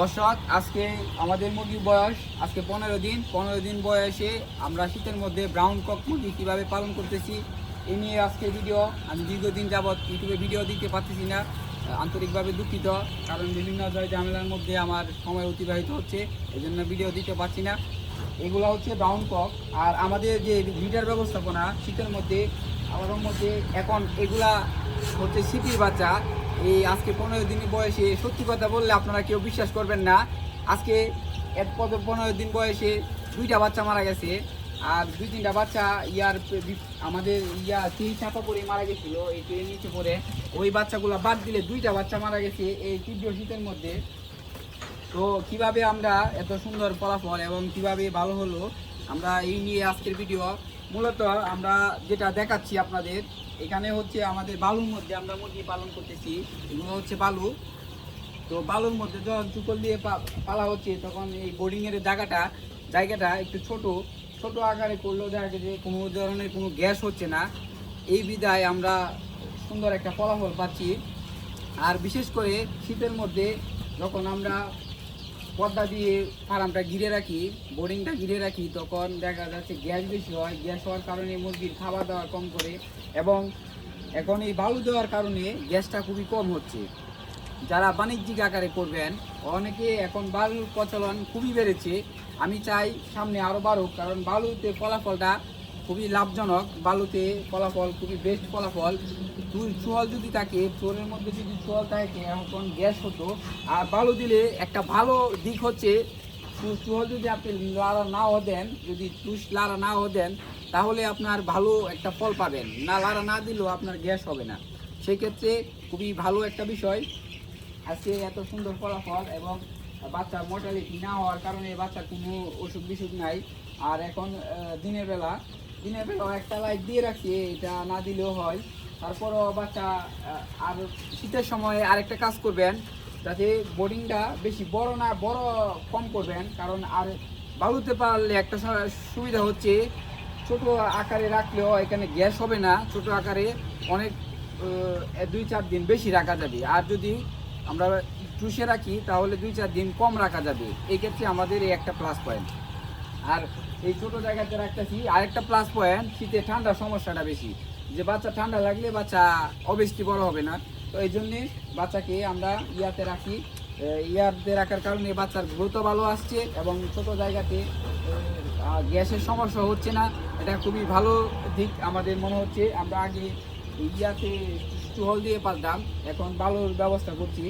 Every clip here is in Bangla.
দর্শক, আজকে আমাদের মুরগির বয়স, আজকে পনেরো দিন। পনেরো দিন বয়সে আমরা শীতের মধ্যে ব্রাউন কক মুরগি কীভাবে পালন করতেছি, এ নিয়ে আজকে ভিডিও আমি দীর্ঘদিন যাবৎ ইউটিউবে ভিডিও দিতে পারতেছি না, আন্তরিকভাবে দুঃখিত, কারণ বিভিন্ন ঝামেলার মধ্যে আমার সময় অতিবাহিত হচ্ছে এই জন্য ভিডিও দিতে পারছি না। এগুলো হচ্ছে ব্রাউন কক। আর আমাদের যে লিডার ব্যবস্থাপনা, শীতের মধ্যে আমাদের মধ্যে এখন এগুলা হচ্ছে সিটির বাচ্চা। এই আজকে পনেরো দিন বয়সে সত্যি কথা বললে আপনারা কেউ বিশ্বাস করবেন না। আজকে এক পনেরো দিন বয়সে দুইটা বাচ্চা মারা গেছে। আর দুই তিনটা বাচ্চা ইয়ার আমাদের ইয়া তিন চাপা পরে মারা গেছিল, এই ট্রেন নিচে পড়ে। ওই বাচ্চাগুলো বাদ দিলে দুইটা বাচ্চা মারা গেছে এই তীব্র শীতের মধ্যে। তো কীভাবে আমরা এত সুন্দর ফলাফল এবং কীভাবে ভালো হলো, আমরা এই নিয়ে আজকের ভিডিও মূলত আমরা যেটা দেখাচ্ছি আপনাদের, এখানে হচ্ছে আমাদের বালুর মধ্যে আমরা মুরগি পালন করতেছি, এগুলো হচ্ছে বালু। তো বালুর মধ্যে যখন চুকল দিয়ে পালা হচ্ছে, তখন এই বোর্ডিংয়ের জায়গাটা জায়গাটা একটু ছোট। ছোট আকারে করলেও দেখা যে কোনো ধরনের কোনো গ্যাস হচ্ছে না। এই বিদায় আমরা সুন্দর একটা ফলাফল পাচ্ছি। আর বিশেষ করে শীতের মধ্যে যখন আমরা পর্দা দিয়ে ফার্মটা ঘিরে রাখি বোর্ডিংটা ঘিরে রাখি, তখন দেখা যাচ্ছে গ্যাস বেশি হয়, গ্যাস হওয়ার কারণে মুরগির খাবার দাবার কম করে এবং এখন এই বালু দেওয়ার কারণে গ্যাসটা খুবই কম হচ্ছে। যারা বাণিজ্যিক আকারে করবেন, অনেকে এখন বালুর প্রচলন খুবই বেড়েছে। আমি চাই সামনে আরও বাড়ুক, কারণ বালুতে ফলাফলটা খুবই লাভজনক। বালুতে ফলাফল খুবই বেস্ট ফলাফল। দুই চুয়াল যদি থাকে, চোরের মধ্যে যদি চুয়াল থাকে, এখন গ্যাস হতো। আর বালু দিলে একটা ভালো দিক হচ্ছে চুয়াল যদি আপনি লাড়া নাও দেন, যদি তুষ লাড়া নাও দেন, তাহলে আপনার ভালো একটা ফল পাবেন। না, লাড়া না দিলেও আপনার গ্যাস হবে না। সেক্ষেত্রে খুবই ভালো একটা বিষয়। আজকে এত সুন্দর ফলাফল এবং বাচ্চার মর্টালিটি না হওয়ার কারণে বাচ্চার কোনো অসুখ বিসুখ নাই। আর এখন দিনের বেলা দিনের বেলা একটা লাইট দিয়ে রাখি এটা না দিলেও হয়। তারপরও বাচ্চা আর শীতের সময় আরেকটা কাজ করবেন, যাতে বোর্ডিংটা বেশি বড় না, বড় কম করবেন, কারণ আর বালুতে পারলে একটা সুবিধা হচ্ছে, ছোট আকারে রাখলেও এখানে গ্যাস হবে না, ছোট আকারে অনেক দুই চার দিন বেশি রাখা যাবে। আর যদি আমরা চুষে রাখি, তাহলে দুই চার দিন কম রাখা যাবে। এই ক্ষেত্রে আমাদের এই একটা প্লাস পয়েন্ট আর এই ছোট জায়গাতে রাখতেছি আরেকটা প্লাস পয়েন্ট শীতে ঠান্ডার সমস্যাটা বেশি। যে বাচ্চা ঠান্ডা লাগলে বাচ্চা অবশ্যই বড় হবে না। তো এই জন্যে বাচ্চাকে আমরা ইয়াতে রাখি। ইয়াতে রাখার কারণে বাচ্চার গ্রোথও ভালো আসছে এবং ছোট জায়গাতে গ্যাসের সমস্যা হচ্ছে না। এটা খুবই ভালো দিক আমাদের মনে হচ্ছে। আমরা আগে ইয়াতে চুহল দিয়ে পারতাম এখন ভালোর ব্যবস্থা করছি।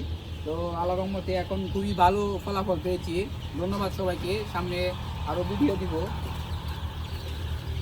তো আল্লাহ রহমতে এখন খুবই ভালো ফলাফল পেয়েছি। ধন্যবাদ সবাইকে। সামনে আরও ভিডিও দিব।